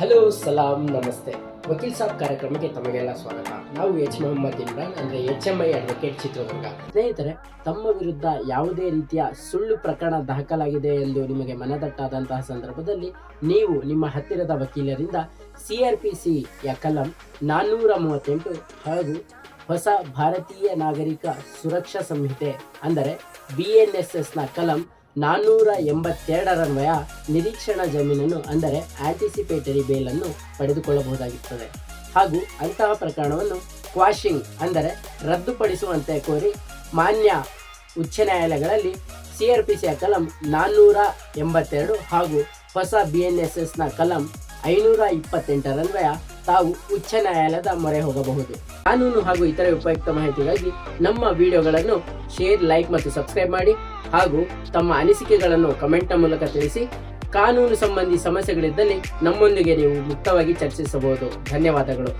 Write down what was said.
Hello, ಸಲಾಂ, ನಮಸ್ತೆ. ವಕೀಲ್ ಸಾಬ್ ಕಾರ್ಯಕ್ರಮಕ್ಕೆ ತಮಗೆಲ್ಲ ಸ್ವಾಗತ. ನಾವು ಎಚ್ ಮೊಹಮ್ಮದ್ ಇಮ್ರಾನ್, ಅಂದರೆ H M I advocate Chitradurga. ಸ್ನೇಹಿತರೆ, ತಮ್ಮ ವಿರುದ್ಧ ಯಾವುದೇ ರೀತಿಯ ಸುಳ್ಳು ಪ್ರಕರಣ ದಾಖಲಾಗಿದೆ ಎಂದು ನಿಮಗೆ ಮನದಟ್ಟಾದಂತಹ ಸಂದರ್ಭದಲ್ಲಿ ನೀವು ನಿಮ್ಮ ಹತ್ತಿರದ ವಕೀಲರಿಂದ ಸಿ ಆರ್ ಪಿ ಸಿಯ ಕಲಂ ನಾನ್ನೂರ ಮೂವತ್ತೆಂಟು ಹಾಗೂ ಹೊಸ ಭಾರತೀಯ ನಾಗರಿಕ ಸುರಕ್ಷಾ ಸಂಹಿತೆ, ಅಂದರೆ ಬಿ ಎನ್ ಎಸ್ ಎಸ್ನ ಕಲಂ ನಾನ್ನೂರ ಎಂಬತ್ತೆರಡರನ್ವಯ ನಿರೀಕ್ಷಣಾ ಜಮೀನನ್ನು, ಅಂದರೆ ಆಂಟಿಸಿಪೇಟರಿ ಬೇಲನ್ನು ಪಡೆದುಕೊಳ್ಳಬಹುದಾಗಿರುತ್ತದೆ. ಹಾಗೂ ಅಂತಹ ಪ್ರಕರಣವನ್ನು ಕ್ವಾಶಿಂಗ್ ಅಂದರೆ ರದ್ದುಪಡಿಸುವಂತೆ ಕೋರಿ ಮಾನ್ಯ ಉಚ್ಚ ನ್ಯಾಯಾಲಯಗಳಲ್ಲಿ ಸಿ ಆರ್ ಪಿ ಸಿಯ ಕಲಂ ನಾನ್ನೂರ ಎಂಬತ್ತೆರಡು ಹಾಗೂ ಹೊಸ ಬಿ ಎನ್ ಎಸ್ ಎಸ್ನ ಕಲಂ ಐನೂರ ಇಪ್ಪತ್ತೆಂಟರನ್ವಯ ತಾವು ಉಚ್ಚ ನ್ಯಾಯಾಲಯದ ಮೊರೆ ಹೋಗಬಹುದು. ಕಾನೂನು ಹಾಗೂ ಇತರೆ ಉಪಯುಕ್ತ ಮಾಹಿತಿಗಾಗಿ ನಮ್ಮ ವಿಡಿಯೋಗಳನ್ನು ಶೇರ್ ಲೈಕ್ ಮತ್ತು ಸಬ್ಸ್ಕ್ರೈಬ್ ಮಾಡಿ ಹಾಗೂ ತಮ್ಮ ಅನಿಸಿಕೆಗಳನ್ನು ಕಮೆಂಟ್ನ ಮೂಲಕ ತಿಳಿಸಿ. ಕಾನೂನು ಸಂಬಂಧಿ ಸಮಸ್ಯೆಗಳಿದ್ದಲ್ಲಿ ನಮ್ಮೊಂದಿಗೆ ನೀವು ಮುಕ್ತವಾಗಿ ಚರ್ಚಿಸಬಹುದು. ಧನ್ಯವಾದಗಳು.